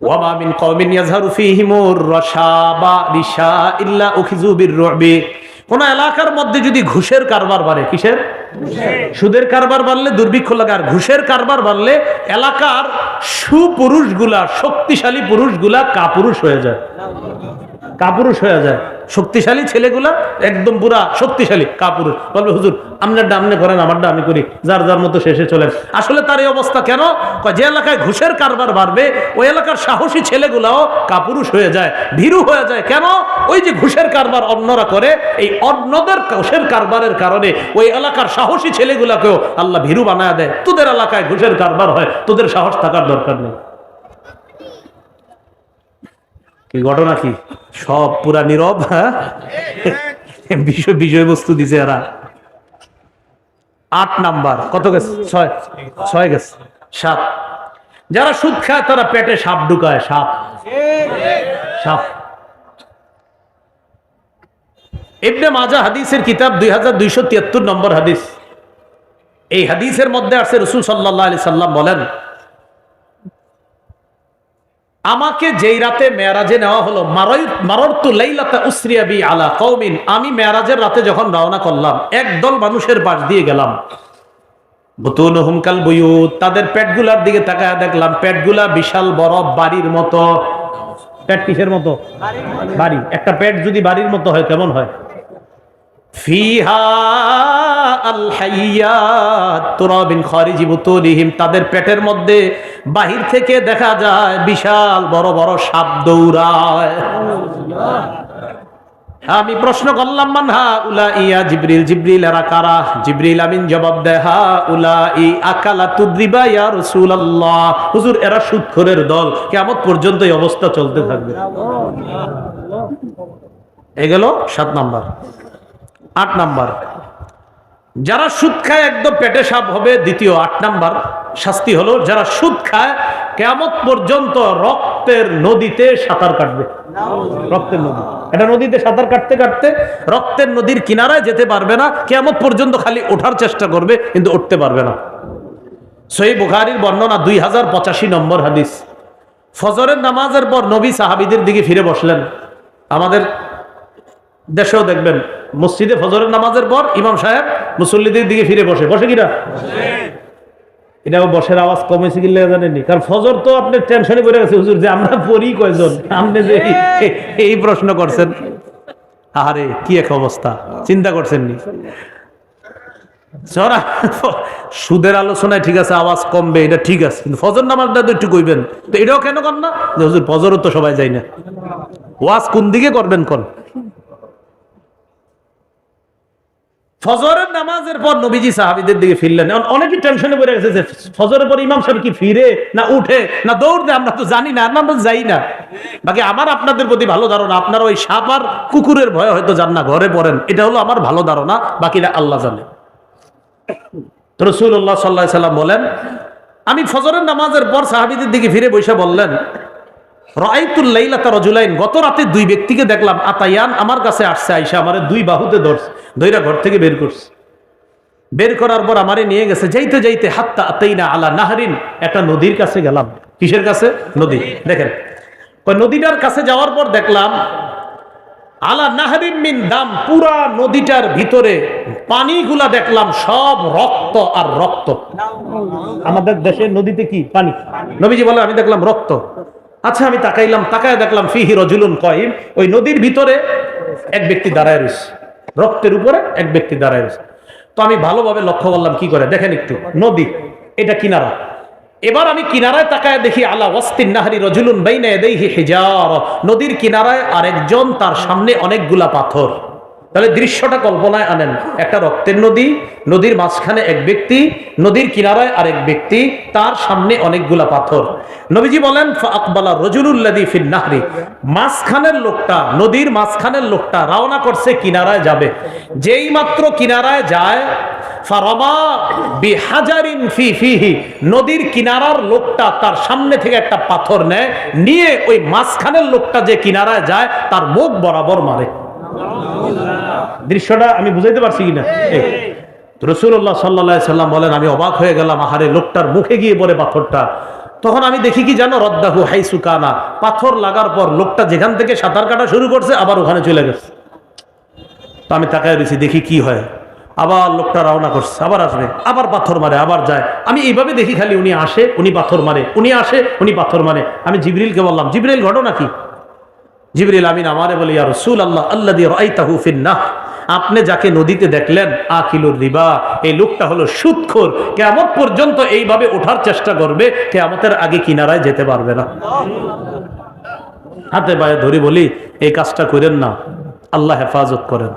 ওয়ামা মিন কওমিন ইয়াজহারু কোন এলাকার মধ্যে যদি ঘুষের কারবার বাড়ে কিসের? সুদের কারবার বাড়লে দুর্ভিক্ষ লাগে। আর ঘুষের কারবার বাড়লে এলাকার সুপুরুষগুলা, শক্তিশালী পুরুষগুলা কাপুরুষ হয়ে যায়। কাপুরুষ হয়ে যায়। শক্তিশালী ছেলেগুলা একদম পুরা শক্তিশালী, কাপুরুষ। বলবে, হুজুর আপনার ডামনে করেন, আমারটা আমি করি। যার যার মতো শেষে চলেন। আসলে তার এই অবস্থা কেন? যে এলাকায় ঘুষের কারবার বাড়বে, ওই এলাকার সাহসী ছেলেগুলাও কাপুরুষ হয়ে যায়, ভীরু হয়ে যায়। কেন? ওই যে ঘুষের কারবার অন্যরা করে, এই অন্যদের ঘুষের কারবারের কারণে ওই এলাকার সাহসী ছেলেগুলাকেও আল্লাহ ভীরু বানায় দেয়। তোদের এলাকায় ঘুষের কারবার হয়, তোদের সাহস থাকার দরকার নেই। কি ঘটনা কি? সব পুরা নীরব হ্যাঁ? বিষয় বিষয়বস্তু দিছে এরা। আট নাম্বার, কত গেছে? ছয় ছয় গেছে। সাত। যারা সুদ খায়, তারা পেটে সাপ ঢুকায়, সাপ। সাপ। ইবনে মাজা হাদিসের কিতাব দুই হাজার দুইশো তিয়াত্তর নম্বর হাদিস। এই হাদিসের মধ্যে আছে রসুল সাল্লাহ আলি সাল্লাম বলেন আমাকে যেই রাতে মেয়ারাজে নেওয়া হলো মাররতু লাইলাতা উসরিয়াবি আলা কওমিন, আমি মেয়ারাজের রাতে যখন রওনা করলাম, একদল মানুষের পাশ দিয়ে গেলাম। বুতুনহুম কাল বুয়ুত, তাদের পেটগুলার দিকে তাকায় দেখলাম, পেটগুলা বিশাল বড় বাড়ির মতো। পেট কিসের মতো? বাড়ি। একটা পেট যদি বাড়ির মতো হয়, কেমন হয়? তাদের পেটের মধ্যে বাহির থেকে দেখা যায় বিশাল বড় বড় সাপ দৌড়ায়। আমি প্রশ্ন করলাম মানহা উলা ইয়া জিব্রিল জিব্রিল এরা কারা? জিব্রিল আমিন জবাব দেহা উলা ই আকালা তুদ্রিবা ইয়া রাসূলুল্লাহ। হুজুর, এরা সুদখোরের দল। কিয়ামত পর্যন্ত এই অবস্থা চলতে থাকবে। এ সাত নাম্বার। আট নাম্বার। যারা সুদ খায় একদম পেটে সাপ হবে, দ্বিতীয় আট নাম্বার শাস্তি হলো, যারা সুদ খায় কেমত পর্যন্ত রক্তের নদীতে সাঁতার কাটবে। রক্তের নদী। এটা নদীতে সাঁতার কাটতে কাটতে রক্তের নদীর কিনারায় যেতে পারবে না কেমত পর্যন্ত খালি ওঠার চেষ্টা করবে, কিন্তু উঠতে পারবে না। সই বুখারির বর্ণনা দুই হাজার পঁচাশি নম্বর হাদিস। ফজরের নামাজের পর নবী সাহাবিদের দিকে ফিরে বসলেন। আমাদের দেশেও দেখবেন মসজিদে ফজরের নামাজের পর ইমাম সাহেব মুসল্লিদের দিকে ফিরে বসে। বসে কিনা বসের আওয়াজ কমেছে জানেননি? কারণ ফজর তো টেনশনে পড়ে গেছে। হুজুর, যে আমরা পড়ি কয়জন? আপনি যে এই- প্রশ্ন করছেন। আরে কি এক অবস্থা। চিন্তা করছেন নি সুদের আলোচনায় ঠিক আছে, আওয়াজ কমবে, এটা ঠিক আছে। কিন্তু ফজর নামাজটা তো একটু কইবেন। তো এটাও কেন কর না? যে হুজুর, ফজরও তো সবাই যায় না। ওয়াজ কোন দিকে করবেন কোন? ফজরের নামাজের পর নবীজি সাহাবিদের দিকে ফিরলেন। অনেকেই টেনশনে পড়ে গেছে যে ফজরের পর ইমাম সাহেব কি ফিরে না উঠে না দৌড় দেয় আমরা তো জানি না, আমরা যাই না। বাকি আমার আপনাদের প্রতি ভালো ধারণা, আপনারা ওই সাপ আর কুকুরের ভয়ে হয়তো যান না ঘরে পড়েন। এটা হলো আমার ভালো ধারণা, বাকিরা আল্লাহ জানে। রসুল্লাহ সাল্লাহ সাল্লাম বলেন, আমি ফজরের নামাজের পর সাহাবিদের দিকে ফিরে বসে বললেন রাইতুল্লাইলাতা রজুলাইন গত রাতে দুই ব্যক্তিকে দেখলাম আতায়ান আমার কাছে আসছে আইসা আমারে দুই বাহুতে ধরছে ধৈরা ঘর থেকে বের করছে। বের করার পর আমারে নিয়ে গেছে যাইতে যাইতে হাত্তা আতাইনা আলা নাহরিন একটা নদীর কাছে গেলাম। কিসের কাছে? নদী। দেখেন নদীটার কাছে যাওয়ার পর দেখলাম আলা নাহরিন মিন দাম পুরা নদীটার ভিতরে পানিগুলা দেখলাম সব রক্ত আর রক্ত। আমাদের দেশের নদীতে কি? পানি। নবীজি বলে আমি দেখলাম রক্ত। আচ্ছা আমি তাকাইলাম, তাকায় দেখলাম ফিহি রজুলুন কয়িম, ওই নদীর ভিতরে এক ব্যক্তি দাঁড়ায় রয়েছে রক্তের উপরে এক ব্যক্তি দাঁড়ায় রয়েছে তো আমি ভালোভাবে লক্ষ্য করলাম কি করে, দেখেন একটু, নদী, এটা কিনারা। এবার আমি কিনারায় তাকায় দেখি, আলা ওয়াস্তিন নাহারি রজুলুন বাইনা ইয়াদাইহি হিজার। নদীর কিনারায় আরেকজন তার সামনে অনেকগুলা পাথর। তাহলে দৃশ্যটা কল্পনায় আনেন একটা রক্তের নদী, নদীর মাঝখানে এক ব্যক্তি, নদীর কিনারায় আরেক ব্যক্তি, তার সামনে অনেকগুলা পাথর। নবীজি বলেন আকবালা রজুলুল্লাদি ফিন নাহরি। মাঝখানের লোকটা, নদীর মাঝখানের লোকটা রওনা করছে, কিনারায় যাবে। যেই মাত্র কিনারায় যায় নদীর কিনারার লোকটা তার সামনে থেকে একটা পাথর নেয়, নিয়ে ওই মাঝখানের লোকটা যে কিনারায় যায়, তার মুখ বরাবর মারে। দৃশ্যটা আমি বুঝাইতে পারছি কিনা? রসুল্লাহ সাল্লা সাল্লাম বলেন আমি অবাক হয়ে গেলাম আহারে লোকটার মুখে গিয়ে পড়ে পাথরটা। তখন আমি দেখি কি জানো? রদ্দাহু হাইসু কানা। পাথর লাগার পর লোকটা যেখান থেকে সাঁতার কাটা শুরু করছে আবার ওখানে চলে গেছে। তো আমি তাকায় রয়েছি দেখি কি হয়। আবার লোকটা রওনা করছে আবার আসবে আবার পাথর মারে আবার যায়। আমি এইভাবে দেখি খালি উনি আসে উনি পাথর মারে উনি আসে উনি পাথর মারে। আমি জিবরিলকে বললাম জিবরিল ঘটনা কি? জিবরিল আমিন আমারে বলি আর রসুল আল্লাহ আল্লাহ দিয়ে রাইতাহু ফিন্নাহ আপনি যাকে নদীতে দেখলেন, আকিলুর রিবা, এই লোকটা হলো সুৎখোর। কেমন পর্যন্ত এইভাবে ওঠার চেষ্টা করবে কেমতের আগে কিনারায় যেতে পারবে না। হাতে পায়ে ধরি বলি, এই কাজটা করেন না, আল্লাহ হেফাজত করেন।